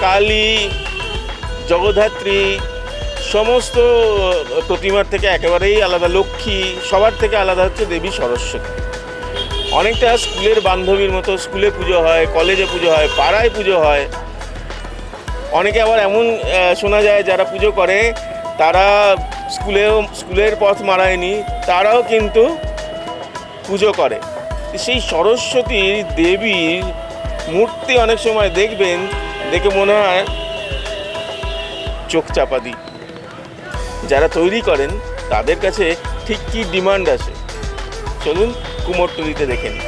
কালী, জগদ্ধাত্রী, সমস্ত প্রতিমার থেকে একেবারেই আলাদা লক্ষ্মী, সবার থেকে আলাদা হচ্ছে দেবী সরস্বতী। অনেকটা স্কুলের বান্ধবীর মতো স্কুলে পুজো হয়, কলেজে পুজো হয়, পাড়ায় পুজো হয়। অনেকে আবার এমন শোনা যায় যারা পুজো করে, তারা স্কুলেও, স্কুলের পথ মারায়নি, তারাও কিন্তু পুজো করে। সেই সরস্বতীর দেবীর মূর্তি অনেক সময় দেখবেন দেখে মনে হয় চোখ চাপা দিই। যারা তৈরি করেন, তাদের কাছে ঠিক কী ডিমান্ড আছে? চলুন কুমোরটুলিতে দেখে নিই।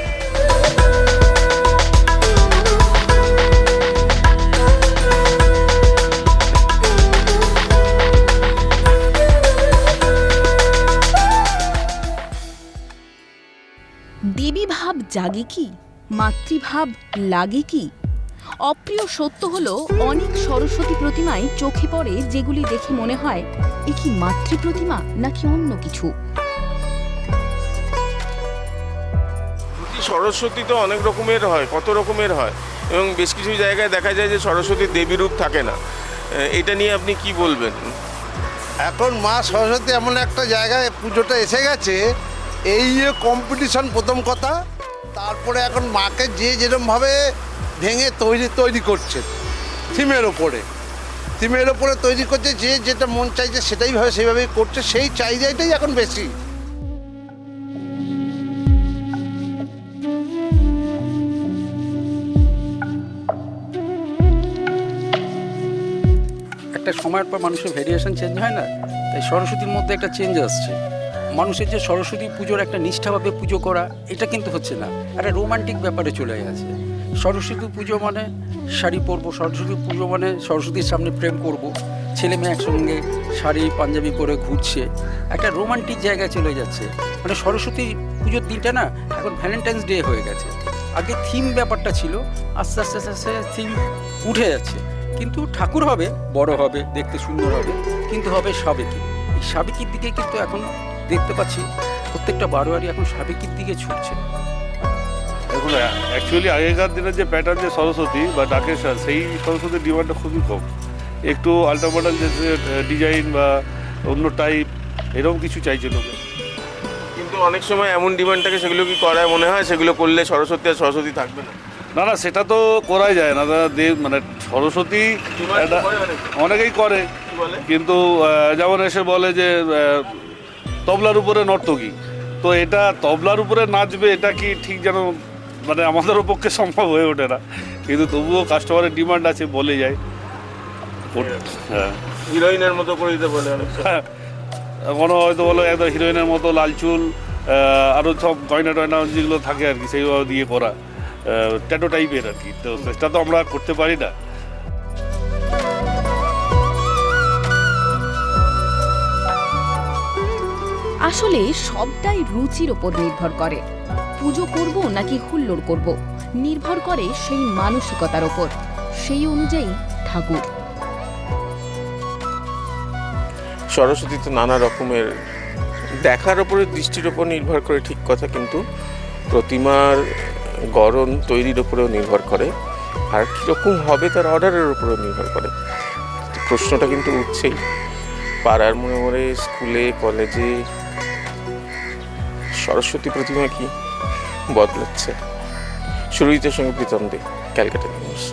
দেবী ভাব জাগে কি? মাতৃভাব লাগে কি? অপ্রিয় সত্য হলো অনেক সরস্বতী প্রতিমায় চোখে পড়ে যেগুলি দেখে মনে হয় এ কি মাতৃ প্রতিমা নাকি অন্য কিছু? সরস্বতী তো অনেক রকমের হয় কত রকমের হয়। এবং বেশ কিছু জায়গায় দেখা যায় যে সরস্বতীর দেবী রূপ থাকে না। এটা নিয়ে আপনি কি বলবেন? এখন মা সরস্বতী এমন একটা জায়গায় পুজোটা এসে গেছে এই যে কম্পিটিশন প্রথম কথা তারপরে এখন মাকে যে যেরমভাবে ভেঙে তৈরি তৈরি করছে। থিমের ওপরে। থিমের ওপরে তৈরি করছে, যে যেটা মন চাইছে সেটাই ভাবে সেইভাবেই করছে, সেই চাহিদাটাই এখন বেশি। একটা সময়ের পর মানুষের ভেরিয়েশন চেঞ্জ হয় না? তাই সরস্বতীর মধ্যে একটা চেঞ্জ আসছে। মানুষের যে সরস্বতী পুজোর একটা নিষ্ঠাভাবে পুজো করা, এটা কিন্তু হচ্ছে না। একটা রোমান্টিক ব্যাপারে চলে গেছে। সরস্বতী পুজো মানে শাড়ি পরবো সরস্বতী পুজো মানে সরস্বতীর সামনে প্রেম করব। ছেলে মেয়ে একসঙ্গে শাড়ি, পাঞ্জাবি পরে ঘুরছে। একটা রোমান্টিক জায়গায় চলে যাচ্ছে। মানে সরস্বতী পুজোর দিনটা না, এখন ভ্যালেন্টাইন্স ডে হয়ে গেছে। আগে থিম ব্যাপারটা ছিল, আস্তে আস্তে আস্তে আস্তে থিম উঠে যাচ্ছে। কিন্তু ঠাকুর হবে, বড় হবে, দেখতে সুন্দর হবে, কিন্তু হবে সাবেকি। এই সাবেকির দিকে কিন্তু এখন দেখতে পাচ্ছি, প্রত্যেকটা বারোয়ারি এখন সাবেকির দিকে ছুটছে। দেখুন অ্যাকচুয়ালি আগেকার দিনের যে প্যাটার্ন যে সরস্বতী বা ডাকের সেই সরস্বতীর ডিমান্ডটা খুবই কম। একটু আল্টামডাল যে ডিজাইন বা অন্য টাইপ এরকম কিছু চাইছে লোকে। কিন্তু অনেক সময় এমন ডিমান্ড থাকে সেগুলো কি করায় মনে হয়? সেগুলো করলে সরস্বতী আর সরস্বতী থাকবে না। না না সেটা তো করাই যায় না। দাদা দেব মানে সরস্বতী। অনেকেই করে। কিন্তু যেমন এসে বলে যে তবলার উপরে নর্তকী। তো এটা তবলার উপরে নাচবে এটা কি ঠিক যেন মানে আমাদেরও পক্ষে সম্ভব হয়ে ওঠে না। কিন্তু তবুও কাস্টমারের ডিমান্ড আছে বলে যায়। হ্যাঁ। হিরোইনের মতো করে দিতে বলে অনেক হ্যাঁ। কোনো হয়তো বলো একদম হিরোইনের মতো লাল চুল আরও সব গয়না টয়না যেগুলো থাকে আর কি সেইভাবে দিয়ে করা ট্যাটো টাইপের আর কি। তো সেটা তো আমরা করতে পারি না। আসলে সবটাই রুচির ওপর নির্ভর করে। পুজো করব নাকি হুল্লোড় করব? নির্ভর করে সেই মানসিকতার ওপর। সেই অনুযায়ী ঠাকুর। সরস্বতী তো নানা রকমের দেখার ওপরে, দৃষ্টির ওপর নির্ভর করে, ঠিক কথা কিন্তু প্রতিমার গড়ন তৈরির ওপরেও নির্ভর করে। আর কীরকম হবে তার অর্ডারের ওপরেও নির্ভর করে। প্রশ্নটা কিন্তু উঠছেই। পাড়ার মনে মনে স্কুলে, কলেজে, সরস্বতী প্রতিমা কি? বদলাচ্ছে। সুরজিতের সঙ্গে প্রীতম দে ক্যালকাটা নিউজ।